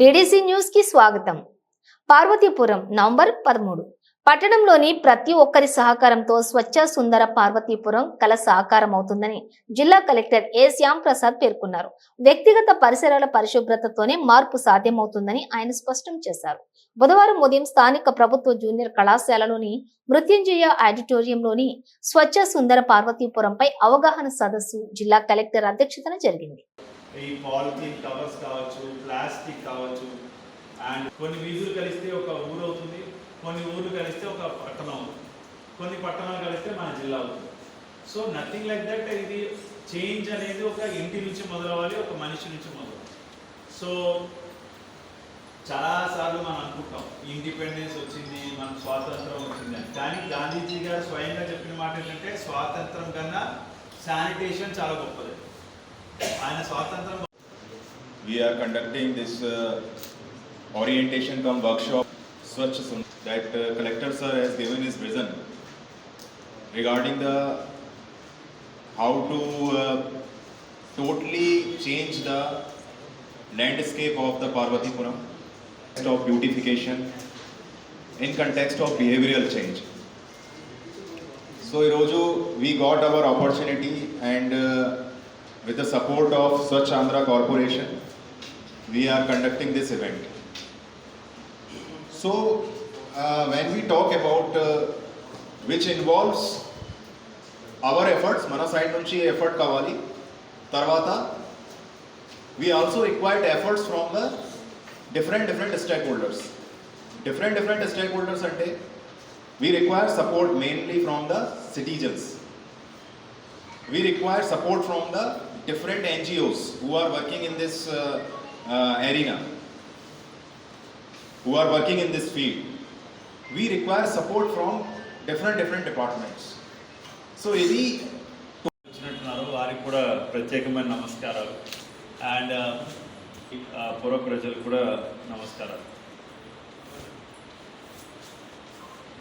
DDC న్యూస్కి స్వాగతం. Parvathipuram November పదమూడు. పట్టణంలోని ప్రతి ఒక్కరి సహకారంతో స్వచ్ఛ సుందర పార్వతీపురం కల సహకారం అవుతుందని జిల్లా కలెక్టర్ ఏ శ్యామ్ ప్రసాద్ పేర్కొన్నారు. వ్యక్తిగత పరిసరాల పరిశుభ్రతతోనే మార్పు సాధ్యమవుతుందని ఆయన స్పష్టం చేశారు. బుధవారం ఉదయం స్థానిక ప్రభుత్వ జూనియర్ కళాశాలలోని మృత్యుంజయ ఆడిటోరియంలోని స్వచ్ఛ సుందర పార్వతీపురంపై అవగాహన సదస్సు జిల్లా కలెక్టర్ అధ్యక్షతన జరిగింది. ఈ పాలిథీన్ కవర్స్ కావచ్చు ప్లాస్టిక్ కావచ్చు అండ్ కొన్ని వీధులు కలిస్తే ఒక ఊరు అవుతుంది కొన్ని ఊర్లు కలిస్తే ఒక పట్టణం అవుతుంది కొన్ని పట్టణాలు కలిస్తే మన జిల్లా అవుతుంది. సో నథింగ్ లైక్ దట్ ఇది చేంజ్ అనేది ఒక ఇంటి నుంచి మొదలవ్వాలి ఒక మనిషి నుంచి మొదలవ్వాలి. సో చాలాసార్లు మనం అనుకుంటాం ఇండిపెండెన్స్ వచ్చింది మన స్వాతంత్రం వచ్చింది అని. కానీ గాంధీజీ గారు స్వయంగా చెప్పిన మాట ఏంటంటే స్వాతంత్రం కన్నా శానిటేషన్ చాలా గొప్పది. We are conducting this uh, orientation cum workshop Swachh Sun that uh, collector sir has given his vision regarding the how to uh, totally change the landscape of the Parvatipuram of beautification in context of behavioral change. So, Irojo, we got our opportunity and uh, with the support of Swachh Andhra Corporation, we are conducting this event. So, uh, when we talk about uh, which involves our efforts, మన side నుంచి effort కావాలి తర్వాత we also required efforts from the different different stakeholders. Different different stakeholders అంటే we require support mainly from the citizens. We require support from the different NGOs who are working in this uh, uh, arena, who are working in this field. We require support from different different departments. So, ఇది వచ్చినట్టున్నారు వారికి కూడా ప్రత్యేకమైన నమస్కారాలు and పూర్వ ప్రజలకు కూడా నమస్కారాలు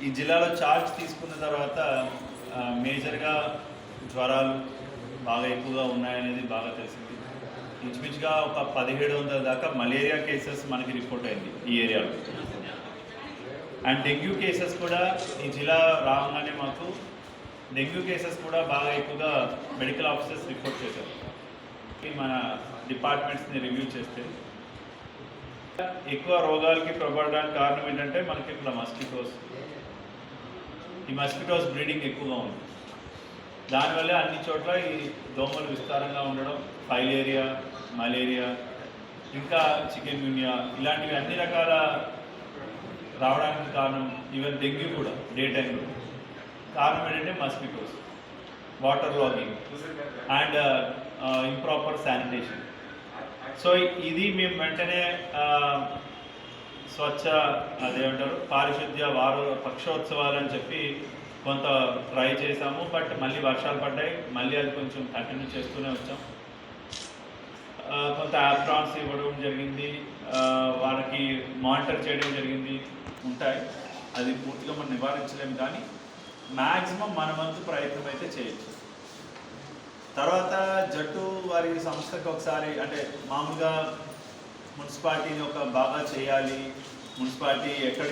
ఈ జిల్లాలో చార్జ్ తీసుకున్న తర్వాత ఆ, మేజర్గా జ్వరాలు బాగా ఎక్కువగా ఉన్నాయనేది బాగా తెలిసింది. ఇంచుమించుగా ఒక పదిహేడు వందల దాకా మలేరియా కేసెస్ మనకి రిపోర్ట్ అయింది ఈ ఏరియాలో. అండ్ డెంగ్యూ కేసెస్ కూడా ఈ జిల్లా రాగానే మాకు డెంగ్యూ కేసెస్ కూడా బాగా ఎక్కువగా మెడికల్ ఆఫీసర్స్ రిపోర్ట్ చేశారు. ఈ మన డిపార్ట్మెంట్స్ని రివ్యూ చేస్తే ఎక్కువ రోగాలకి ప్రబడడానికి కారణం ఏంటంటే మనకి ఇక్కడ మస్కిటోస్ ఈ మస్కిటోస్ బ్రీడింగ్ ఎక్కువగా ఉంది. దానివల్ల అన్ని చోట్ల ఈ దోమలు విస్తారంగా ఉండడం ఫైలేరియా మలేరియా ఇంకా చికెన్ గున్యా ఇలాంటివి అన్ని రకాల రావడానికి కారణం ఈవెన్ డెంగ్యూ కూడా డే టైంలో. కారణం ఏంటంటే mosquitoes water logging and improper sanitation so ఇది మేము వెంటనే స్వచ్ఛ అదేమంటారు పారిశుద్ధ్య వారు పక్షోత్సవాలు అని చెప్పి కొంత ట్రై చేసాము బట్ మళ్ళీ వర్షాలు పడ్డాయి. మళ్ళీ అది కొంచెం కంటిన్యూ చేస్తూనే వచ్చాం. కొంత యాప్రాన్స్ ఇవ్వడం జరిగింది. వాళ్ళకి మానిటర్ చేయడం జరిగింది. ఉంటాయి. అది పూర్తిగా మనం నివారించలేము కానీ మ్యాక్సిమం మన వంతు ప్రయత్నం అయితే చేయొచ్చు. తర్వాత జట్టు వారి సంస్థకి ఒకసారి అంటే మామూలుగా మున్సిపాలిటీని ఒక బాగా చేయాలి. మున్సిపాలిటీ ఎక్కడ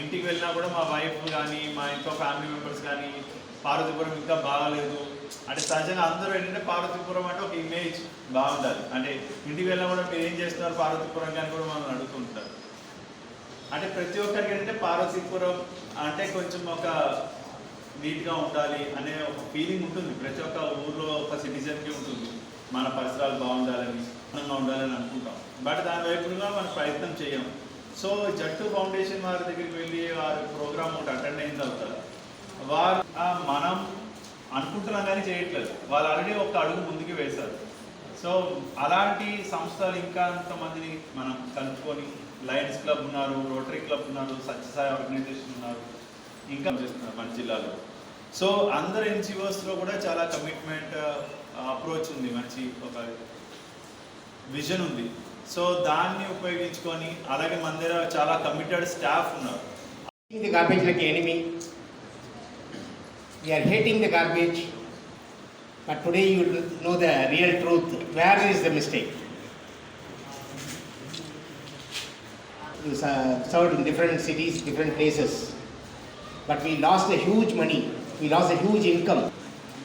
ఇంటికి వెళ్ళినా కూడా మా వైఫ్ కానీ మా ఇంట్లో ఫ్యామిలీ మెంబర్స్ కానీ పార్వతీపురం ఇంకా బాగాలేదు. అంటే సహజంగా అందరూ ఏంటంటే పార్వతీపురం అంటే ఒక ఇమేజ్ బాగుండాలి. అంటే ఇంటికి వెళ్ళినా కూడా మీరు ఏం చేస్తున్నారు పార్వతీపురం కానీ కూడా మనం అడుగుతుంటారు. అంటే ప్రతి ఒక్కరికి ఏంటంటే పార్వతీపురం అంటే కొంచెం ఒక నీట్గా ఉండాలి అనే ఒక ఫీలింగ్ ఉంటుంది. ప్రతి ఒక్క ఊర్లో ఒక సిటిజన్కి ఉంటుంది. మన పరిసరాలు బాగుండాలని ఆనందంగా ఉండాలని అనుకుంటాం. బట్ దాని వైపుగా మనం ప్రయత్నం చేయం సో జట్టు ఫౌండేషన్ వారి దగ్గరికి వెళ్ళి వారి ప్రోగ్రామ్ ఒకటి అటెండ్ అయిన తర్వాత వారు మనం అనుకుంటున్నాం కానీ చేయట్లేదు. వాళ్ళు ఆల్రెడీ ఒక అడుగు ముందుకు వేశారు. సో అలాంటి సంస్థలు ఇంకా అంతమందిని మనం కలుపుకొని లయన్స్ క్లబ్ ఉన్నారు రోటరీ క్లబ్ ఉన్నారు సత్యసాయి ఆర్గనైజేషన్ ఉన్నారు ఇంకా చేస్తున్నారు మన జిల్లాలో. సో అందరు ఎన్జిఓస్లో కూడా చాలా కమిట్మెంట్ అప్రోచ్ ఉంది. మంచి ఒక విజన్ ఉంది. సో దాన్ని ఉపయోగించుకొని అలాగే మన దగ్గర చాలా కమిటెడ్ స్టాఫ్ ఉన్నారు Hating the garbage like enemy. We are hating the garbage. But today you will know the real truth. Where is the mistake? you uh, served in different cities, different places. But we lost a huge money, we lost a huge income.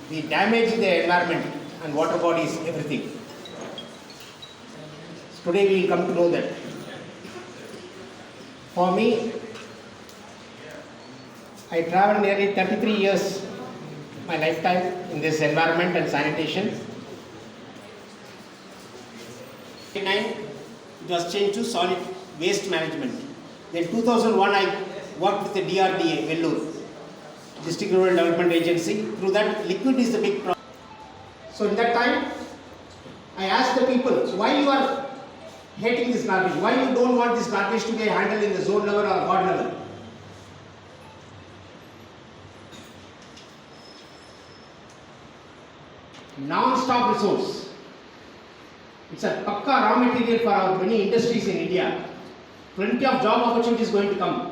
We damaged the environment and water bodies, everything. Today we will come to know that. For me, I traveled nearly 33 years, my lifetime, in this environment and sanitation. 1999, it was changed to solid waste management. Then 2001, I worked with the DRDA, Vellore, District Rural Development Agency. Through that, liquid is the big problem. So in that time, I asked the people, why you are hating this garbage? Why you don't want this garbage to be handled in the zone level or ward level? Non-stop resource. It's a pakka raw material for our many industries in India. Plenty of job opportunities going to come.